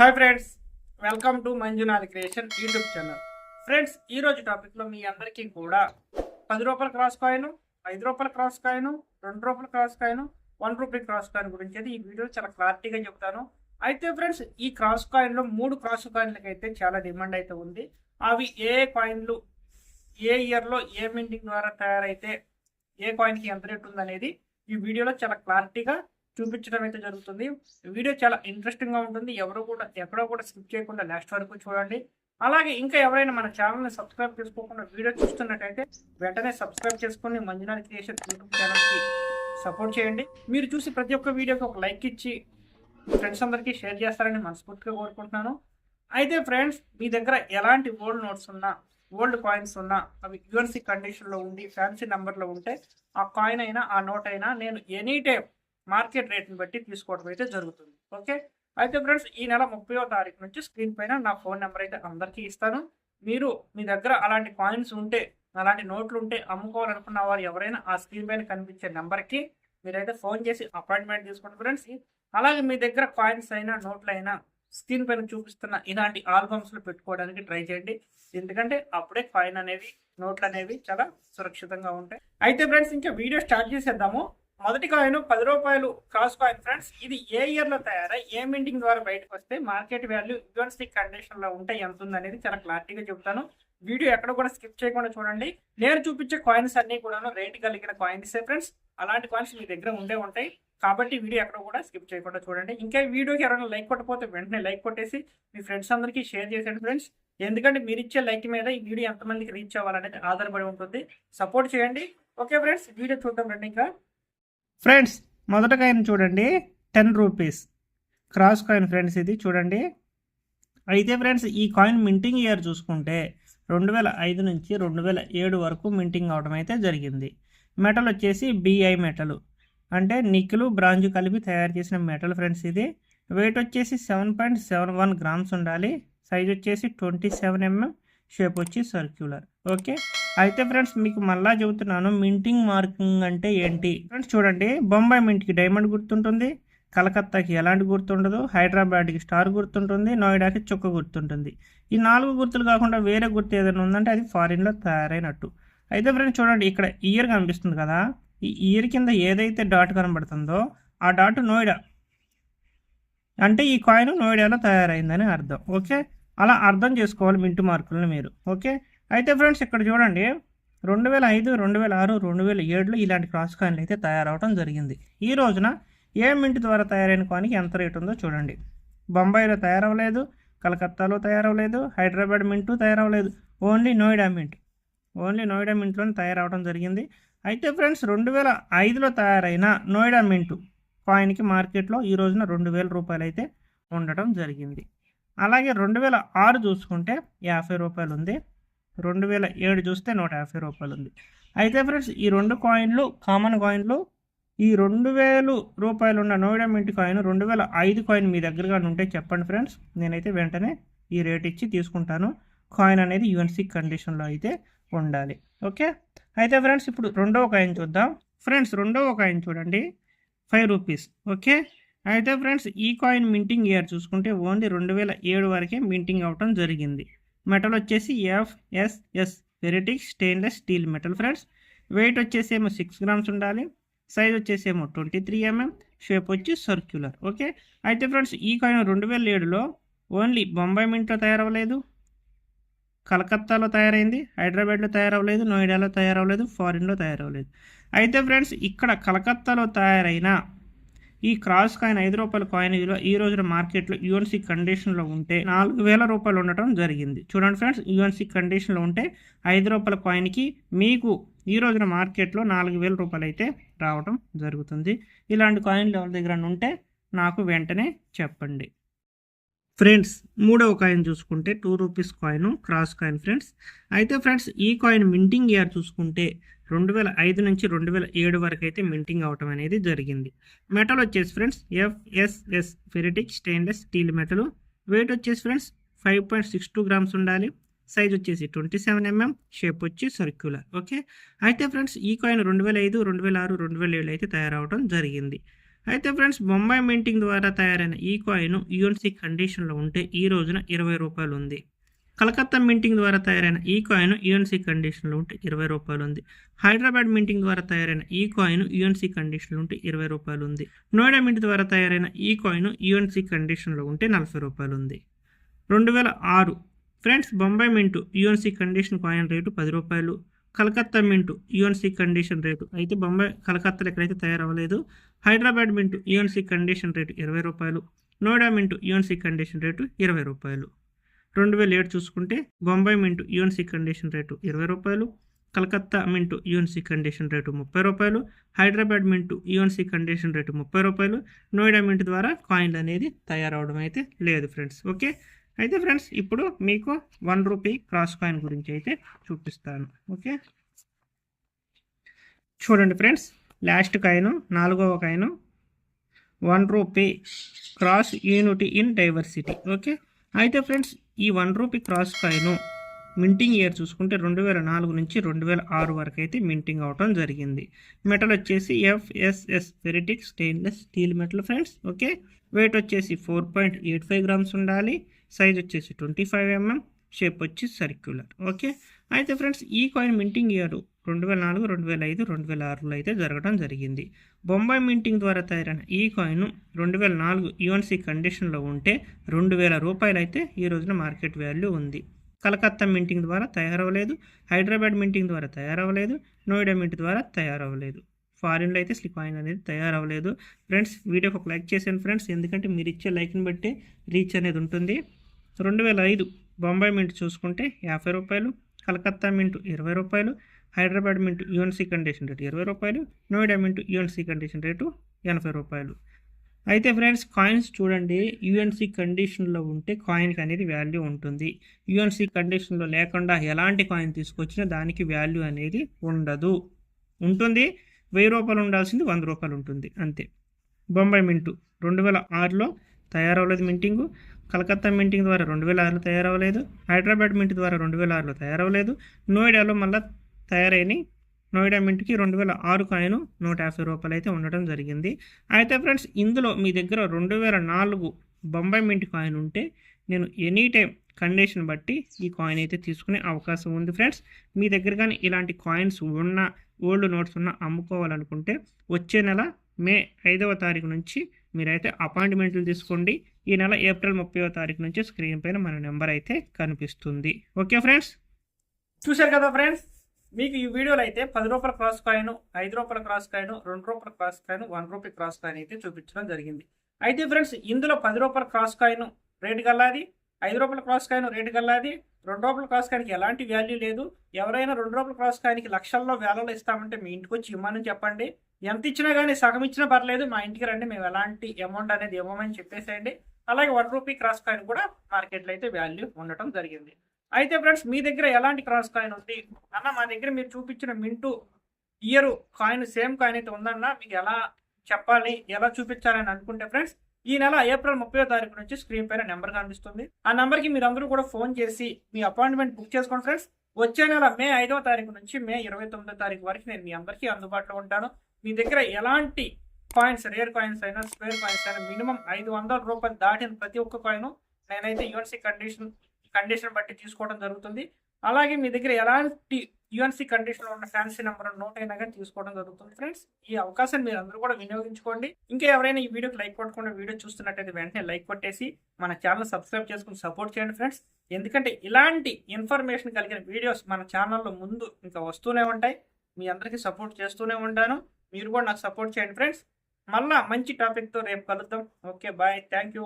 Hi friends welcome to Manjunath creation YouTube channel friends ఈ రోజు టాపిక్లో మీ అందరికీ కూడా పది రూపాయల క్రాస్ కాయిన్ ఐదు రూపాయల క్రాస్ కాయిన్ రెండు రూపాయల cross coin one rupee cross coin గురించి అయితే ఈ వీడియో చాలా క్లారిటీగా చెప్తాను. అయితే ఫ్రెండ్స్ ఈ క్రాస్ కాయిన్లో మూడు క్రాస్ కాయిన్లకి అయితే చాలా డిమాండ్ అయితే ఉంది. అవి ఏ కాయిన్లు ఏ ఇయర్లో ఏ మింటింగ్ ద్వారా తయారైతే ఏ కాయిన్కి ఎంత రేట్ ఉందనేది ఈ వీడియోలో చాలా క్లారిటీగా చూపించడం అయితే జరుగుతుంది. వీడియో చాలా ఇంట్రెస్టింగ్గా ఉంటుంది. ఎవరు కూడా ఎక్కడో కూడా స్కిప్ చేయకుండా లాస్ట్ వరకు చూడండి. అలాగే ఇంకా ఎవరైనా మన ఛానల్ని సబ్స్క్రైబ్ చేసుకోకుండా వీడియో చూస్తున్నట్టయితే వెంటనే సబ్స్క్రైబ్ చేసుకొని మంజునాథ్ క్రియేషన్ యూట్యూబ్ ఛానల్కి సపోర్ట్ చేయండి. మీరు చూసి ప్రతి ఒక్క వీడియోకి ఒక లైక్ ఇచ్చి ఫ్రెండ్స్ అందరికీ షేర్ చేస్తారని మనస్ఫూర్తిగా కోరుకుంటున్నాను. అయితే ఫ్రెండ్స్ మీ దగ్గర ఎలాంటి ఓల్డ్ నోట్స్ ఉన్నా ఓల్డ్ కాయిన్స్ ఉన్నా అవి యుఎన్సీ కండిషన్లో ఉండి ఫ్యాన్సీ నెంబర్లో ఉంటే ఆ కాయిన్ అయినా ఆ నోట్ అయినా నేను ఎనీ టైం మార్కెట్ రేట్ని బట్టి తీసుకోవడం అయితే జరుగుతుంది. ఓకే? అయితే ఫ్రెండ్స్ ఈ నెల ముప్పయో తారీఖు నుంచి స్క్రీన్ పైన నా ఫోన్ నెంబర్ అయితే అందరికీ ఇస్తాను. మీరు మీ దగ్గర అలాంటి కాయిన్స్ ఉంటే అలాంటి నోట్లు ఉంటే అమ్ముకోవాలనుకున్న వారు ఎవరైనా ఆ స్క్రీన్ పైన కనిపించే నెంబర్కి మీరైతే ఫోన్ చేసి అపాయింట్మెంట్ తీసుకోండి ఫ్రెండ్స్. అలాగే మీ దగ్గర కాయిన్స్ అయినా నోట్లు అయినా స్క్రీన్ పైన చూపిస్తున్న ఇలాంటి ఆల్బమ్స్లో పెట్టుకోవడానికి ట్రై చేయండి. ఎందుకంటే అప్పుడే కాయిన్ అనేవి నోట్లు అనేవి చాలా సురక్షితంగా ఉంటాయి. అయితే ఫ్రెండ్స్ ఇంకా వీడియో స్టార్ట్ చేసేద్దాము. మొదటి కాయిన్ పది రూపాయలు క్రాస్ కాయిన్ ఫ్రెండ్స్. ఇది ఏ ఇయర్లో తయారై ఏ మింటింగ్ ద్వారా బయటకు వస్తే మార్కెట్ వాల్యూ యుఎన్స్టిక్ కండిషన్లో ఉంటే ఎంత ఉంది అనేది చాలా క్లారిటీగా చెప్తాను. వీడియో ఎక్కడ కూడా స్కిప్ చేయకుండా చూడండి. నేను చూపించే కాయిన్స్ అన్ని కూడా రేట్ కలిగిన కాయిన్స్ ఫ్రెండ్స్. అలాంటి కాయిన్స్ మీ దగ్గర ఉండే ఉంటాయి. కాబట్టి వీడియో ఎక్కడ కూడా స్కిప్ చేయకుండా చూడండి. ఇంకా వీడియోకి ఎవరైనా లైక్ కొట్టకపోతే వెంటనే లైక్ కొట్టేసి మీ ఫ్రెండ్స్ అందరికీ షేర్ చేసేయండి ఫ్రెండ్స్. ఎందుకంటే మీరు ఇచ్చే లైక్ మీద ఈ వీడియో ఎంతమందికి రీచ్ అవ్వాలనేది ఆధారపడి ఉంటుంది. సపోర్ట్ చేయండి. ఓకే ఫ్రెండ్స్ వీడియో చూద్దాం రండి ఇంకా. ఫ్రెండ్స్ మొదట కాయిన్ చూడండి ten rupees cross coin friends ఇది చూడండి. అయితే ఫ్రెండ్స్ ఈ కాయిన్ మింటింగ్ ఇయర్ చూసుకుంటే రెండు వేల ఐదు నుంచి రెండు వేల ఏడు వరకు మింటింగ్ అవడం అయితే జరిగింది. మెటల్ వచ్చేసి బిఐ మెటల్ అంటే నిక్కులు బ్రాంజు కలిపి తయారు చేసిన మెటల్ ఫ్రెండ్స్ ఇది. వెయిట్ వచ్చేసి seven point seven one grams ఉండాలి. సైజ్ వచ్చేసి ట్వంటీ సెవెన్ ఎంఎం షేప్ వచ్చి సర్క్యులర్ ఓకే అయితే ఫ్రెండ్స్ మీకు మళ్ళా చెబుతున్నాను మింటింగ్ మార్కింగ్ అంటే ఏంటి? ఫ్రెండ్స్ చూడండి బొంబాయి మింట్కి డైమండ్ గుర్తుంటుంది కలకత్తాకి ఎలాంటి గుర్తుండదు హైదరాబాద్కి స్టార్ గుర్తుంటుంది నోయిడాకి చుక్క గుర్తుంటుంది. ఈ నాలుగు గుర్తులు కాకుండా వేరే గుర్తు ఏదైనా ఉందంటే అది ఫారిన్లో తయారైనట్టు. అయితే ఫ్రెండ్స్ చూడండి ఇక్కడ ఇయర్ కనిపిస్తుంది కదా ఈ ఇయర్ కింద ఏదైతే డాట్ కనబడుతుందో ఆ డాట్ నోయిడా. అంటే ఈ కాయిన్ నోయిడాలో తయారైందని అర్థం ఓకే? అలా అర్థం చేసుకోవాలి మింటు మార్కులను మీరు ఓకే? అయితే ఫ్రెండ్స్ ఇక్కడ చూడండి రెండు వేల ఐదు రెండు వేల ఆరు రెండు వేల ఏడులో ఇలాంటి క్రాస్ కాయిన్లు అయితే తయారవడం జరిగింది. ఈ రోజున ఏ మింట్ ద్వారా తయారైన కాయిన్కి ఎంత రేట్ ఉందో చూడండి. బొంబాయిలో తయారవ్వలేదు కలకత్తాలో తయారవ్వలేదు Hyderabad mint తయారవ్వలేదు only Noida mint. Only Noida మింట్లోనే తయారవడం జరిగింది. అయితే ఫ్రెండ్స్ రెండు వేల ఐదులో తయారైన నోయిడా మింటు కాయిన్కి మార్కెట్లో ఈ రోజున రెండు వేల రూపాయలు అయితే ఉండటం జరిగింది. అలాగే రెండు వేల ఆరు చూసుకుంటే యాభై రూపాయలు ఉంది రెండు వేల ఏడు చూస్తే నూట యాభై రూపాయలు ఉంది. అయితే ఫ్రెండ్స్ ఈ రెండు కాయిన్లు కామన్ కాయిన్లు ఈ రెండు వేలు రూపాయలు ఉన్న నోయిడా మింట్ కాయిన్ రెండు వేల ఐదు కాయిన్ మీ దగ్గరగా ఉంటే చెప్పండి ఫ్రెండ్స్. నేనైతే వెంటనే ఈ రేట్ ఇచ్చి తీసుకుంటాను. కాయిన్ అనేది యుఎన్సీ కండిషన్లో అయితే ఉండాలి. ఓకే? అయితే ఫ్రెండ్స్ ఇప్పుడు రెండవ కాయిన్ చూద్దాం. ఫ్రెండ్స్ రెండవ కాయిన్ చూడండి. Five rupees. ఓకే? అయితే ఫ్రెండ్స్ ఈ కాయిన్ మింటింగ్ ఇయర్ చూసుకుంటే ఓన్లీ రెండు వేల ఏడు వరకే మింటింగ్ అవటం జరిగింది. మెటల్ వచ్చేసి FSS ferritic stainless steel metal friends weight వచ్చేసి ఏమో సిక్స్ గ్రామ్స్ ఉండాలి. సైజ్ వచ్చేసి ఏమో ట్వంటీ త్రీ ఎంఎం షేప్ వచ్చి సర్క్యులర్ ఓకే అయితే ఫ్రెండ్స్ ఈ కాయిన్ రెండు వేల ఏడులో ఓన్లీ బొంబాయి మింట్లో తయారవ్వలేదు. కలకత్తాలో తయారైంది. హైదరాబాద్లో తయారవ్వలేదు. నోయిడాలో తయారవ్వలేదు. ఫారిన్లో తయారవ్వలేదు. అయితే ఫ్రెండ్స్ ఇక్కడ కలకత్తాలో తయారైన ఈ క్రాస్ కాయిన్ ఐదు రూపాయల కాయిన్ విలువ ఈ రోజున మార్కెట్లో యుఎన్సీ కండిషన్లో ఉంటే నాలుగు వేల రూపాయలు ఉండటం జరిగింది. చూడండి ఫ్రెండ్స్ యుఎన్సీ కండిషన్లో ఉంటే ఐదు రూపాయల కాయిన్కి మీకు ఈ రోజున మార్కెట్లో నాలుగు వేల రూపాయలు అయితే రావడం జరుగుతుంది. ఇలాంటి కాయిన్లు ఎవరి దగ్గర ఉంటే నాకు వెంటనే చెప్పండి. ఫ్రెండ్స్ మూడవ కాయిన్ చూసుకుంటే two rupees coin cross coin friends. అయితే ఫ్రెండ్స్ ఈ కాయిన్ మింటింగ్ ఇయర్ చూసుకుంటే రెండు వేల ఐదు నుంచి రెండు వేల ఏడు వరకు అయితే మింటింగ్ అవటం అనేది జరిగింది. మెటల్ వచ్చేసి friends FSS ferritic stainless steel metal weight వచ్చేసి friends five point six two grams ఉండాలి. సైజ్ వచ్చేసి ట్వంటీ సెవెన్ ఎంఎం షేప్ వచ్చి సర్క్యులర్ ఓకే అయితే ఫ్రెండ్స్ ఈ కాయిన్ రెండు వేల ఐదు రెండు వేల ఆరు రెండు వేల ఏడు అయితే తయారవడం జరిగింది. అయితే ఫ్రెండ్స్ బొంబాయి మింటింగ్ ద్వారా తయారైన ఈ కాయిన్ యూఎన్సీ కండిషన్లో ఉంటే ఈ రోజున ఇరవై రూపాయలు ఉంది కలకత్తా మింటింగ్ ద్వారా తయారైన ఈ కాయిన్ యుఎన్సీ కండిషన్లో ఉంటే ఇరవై రూపాయలు ఉంది. హైదరాబాద్ మింటింగ్ ద్వారా తయారైన ఈ కాయిన్ యుఎన్సీ కండిషన్లో ఉంటే ఇరవై రూపాయలు ఉంది. నోయిడా మింట్ ద్వారా తయారైన ఈ కాయిన్ యుఎన్సీ కండిషన్లో ఉంటే నలభై రూపాయలు ఉంది. రెండు వేల ఆరు friends Bombay mint UNC condition coin rate పది రూపాయలు. Calcutta mint UNC condition rate అయితే బొంబాయి కలకత్తాలో ఎక్కడైతే తయారవ్వలేదు Hyderabad mint UNC condition rate ఇరవై రూపాయలు. Noida mint UNC condition rate ఇరవై రూపాయలు. రెండు వేల ఏడు చూసుకుంటే Bombay mint UNC condition rate ఇరవై రూపాయలు Calcutta mint UNC condition rate ముప్పై రూపాయలు Hyderabad mint UNC condition rate ముప్పై రూపాయలు. నోయిడా మింట్ ద్వారా కాయిన్లు అనేది తయారవడం అయితే లేదు ఫ్రెండ్స్. ఓకే? అయితే ఫ్రెండ్స్ ఇప్పుడు మీకు వన్ రూపీ క్రాస్ కాయిన్ గురించి అయితే చూపిస్తాను. ఓకే? చూడండి ఫ్రెండ్స్ లాస్ట్ కాయిన్ నాలుగవ coin one rupee cross unity in diversity. Okay? అయితే ఫ్రెండ్స్ ఈ one rupee cross coin minting year చూసుకుంటే రెండు వేల నాలుగు నుంచి రెండు వేల ఆరు వరకు అయితే మింటింగ్ అవటం జరిగింది. మెటల్ వచ్చేసి FSS ferritic stainless steel metal friends okay? Weight వచ్చేసి four point eight five grams ఉండాలి. సైజ్ వచ్చేసి ట్వంటీ ఫైవ్ ఎంఎం. షేప్ వచ్చి సర్క్యులర్ ఓకే? అయితే ఫ్రెండ్స్ ఈ కాయిన్ మింటింగ్ ఇయర్ రెండు వేల నాలుగు రెండు వేల ఐదు రెండు వేల ఆరులో అయితే జరగడం జరిగింది. బొంబాయి మింటింగ్ ద్వారా తయారైన ఈ కాయిన్ రెండు వేల నాలుగు యుఎన్సీ కండిషన్లో ఉంటే రెండు వేల రూపాయలు అయితే ఈ రోజున మార్కెట్ వాల్యూ ఉంది. కలకత్తా మింటింగ్ ద్వారా తయారవ్వలేదు హైదరాబాద్ మింటింగ్ ద్వారా తయారవ్వలేదు నోయిడా మింట్ ద్వారా తయారవ్వలేదు. ఫారిన్లో అయితే స్లిప్ కాయిన్ అనేది తయారవ్వలేదు. ఫ్రెండ్స్ వీడియోకి ఒక లైక్ చేసాను ఫ్రెండ్స్. ఎందుకంటే మీరు ఇచ్చే లైక్ని బట్టి రీచ్ అనేది ఉంటుంది. రెండు వేల ఐదు బొంబాయి మింట్ చూసుకుంటే యాభై రూపాయలు కలకత్తా మింట్ ఇరవై రూపాయలు Hyderabad mint UNC condition rate ఇరవై రూపాయలు Noida mint UNC condition rate ఎనభై రూపాయలు. అయితే ఫ్రెండ్స్ కాయిన్స్ చూడండి యుఎన్సి కండిషన్లో ఉంటే కాయిన్కి అనేది వాల్యూ ఉంటుంది. యుఎన్సి కండిషన్లో లేకుండా ఎలాంటి కాయిన్ తీసుకొచ్చినా దానికి వాల్యూ అనేది ఉండదు. ఉంటుంది వెయ్యి రూపాయలు ఉండాల్సింది వంద రూపాయలు ఉంటుంది అంతే. బొంబాయి మింటు రెండు వేల ఆరులో తయారవ్వలేదు మింటింగు. కలకత్తా మింటింగ్ ద్వారా రెండు వేల ఆరులో తయారవ్వలేదు. హైదరాబాద్ మింట్ ద్వారా రెండు వేల ఆరులో తయారవ్వలేదు. నోయిడాలో మళ్ళీ తయారైన నోయిడా మింట్కి రెండు వేల ఆరు కాయను నూట యాభై రూపాయలు అయితే ఉండడం జరిగింది. అయితే ఫ్రెండ్స్ ఇందులో మీ దగ్గర రెండు వేల నాలుగు బొంబాయి మింట్ కాయిన్ ఉంటే నేను ఎనీ టైం కండిషన్ బట్టి ఈ కాయిన్ అయితే తీసుకునే అవకాశం ఉంది ఫ్రెండ్స్. మీ దగ్గర కానీ ఇలాంటి కాయిన్స్ ఉన్న ఓల్డ్ నోట్స్ ఉన్న అమ్ముకోవాలనుకుంటే వచ్చే నెల మే ఐదవ తారీఖు నుంచి మీరైతే అపాయింట్మెంట్లు తీసుకోండి. ఈ నెల ఏప్రిల్ ముప్పైవ తారీఖు నుంచి స్క్రీన్ పైన మన నెంబర్ అయితే కనిపిస్తుంది. Okay friends? చూశారు కదా ఫ్రెండ్స్? మీకు ఈ వీడియోలో అయితే పది రూపాయల క్రాస్ కాయిన్ ఐదు రూపాయల క్రాస్ కాయిన్ రెండు రూపాయల cross coin one rupee cross coin అయితే చూపించడం జరిగింది. అయితే ఫ్రెండ్స్ ఇందులో పది రూపాయల క్రాస్ కాయిన్ రేటు గల్లాది ఐదు రూపాయల క్రాస్ కాయిన్ రేటు గల్లాది రెండు రూపాయల క్రాస్ కాయిన్కి ఎలాంటి వాల్యూ లేదు. ఎవరైనా రెండు రూపాయల క్రాస్ కాయిన్కి లక్షల్లో వేలలో ఇస్తామంటే మీ ఇంటికి వచ్చి ఇమ్మని చెప్పండి. ఎంత ఇచ్చినా కానీ సగం ఇచ్చినా పర్లేదు మా ఇంటికి రండి మేము ఎలాంటి అమౌంట్ అనేది ఇవ్వమని చెప్పేసేయండి. అలాగే వన్ రూపీ క్రాస్ కాయిన్ కూడా మార్కెట్లో అయితే వాల్యూ ఉండటం జరిగింది. అయితే ఫ్రెండ్స్ మీ దగ్గర ఎలాంటి క్రాస్ కాయిన్ ఉంది? అన్న మా దగ్గర మీరు చూపించిన mint year coin same coin అయితే ఉందన్న మీకు ఎలా చెప్పాలి ఎలా చూపించాలని అనుకుంటే ఫ్రెండ్స్ ఈ నెల ఏప్రిల్ ముప్పై తారీఖు నుంచి స్క్రీన్ పైన నెంబర్ కనిపిస్తుంది. ఆ నెంబర్కి మీరు అందరూ కూడా ఫోన్ చేసి మీ అపాయింట్మెంట్ బుక్ చేసుకోండి ఫ్రెండ్స్. వచ్చే నెల మే ఐదవ తారీఖు నుంచి మే ఇరవై తొమ్మిదో తారీఖు వరకు నేను మీ అందరికీ అందుబాటులో ఉంటాను. మీ దగ్గర ఎలాంటి కాయిన్స్ రేర్ కాయిన్స్ అయినా స్క్వేర్ కాయిన్స్ అయినా మినిమం ఐదు వందల రూపాయలు దాటిన ప్రతి ఒక్క కాయిన్ నేనైతే యూఎన్సీ కండిషన్ కండిషన్ బట్టి తీసుకోవడం జరుగుతుంది. అలాగే మీ దగ్గర ఎలాంటి యూఎన్సీ కండిషన్లో ఉన్న ఫ్యాన్సీ నెంబర్ నోట్ అయినా కానీ తీసుకోవడం జరుగుతుంది ఫ్రెండ్స్. ఈ అవకాశాన్ని మీరు అందరూ కూడా వినియోగించుకోండి. ఇంకా ఎవరైనా ఈ వీడియోకి లైక్ కొట్టకుండా వీడియో చూస్తున్నట్టయితే వెంటనే లైక్ కొట్టేసి మన ఛానల్ సబ్స్క్రైబ్ చేసుకుని సపోర్ట్ చేయండి ఫ్రెండ్స్. ఎందుకంటే ఇలాంటి ఇన్ఫర్మేషన్ కలిగిన వీడియోస్ మన ఛానల్లో ముందు ఇంకా వస్తూనే ఉంటాయి. మీ అందరికీ సపోర్ట్ చేస్తూనే ఉంటాను. మీరు కూడా నాకు సపోర్ట్ చేయండి ఫ్రెండ్స్. మళ్ళా మంచి టాపిక్తో రేపు కలుద్దాం. Okay bye. Thank you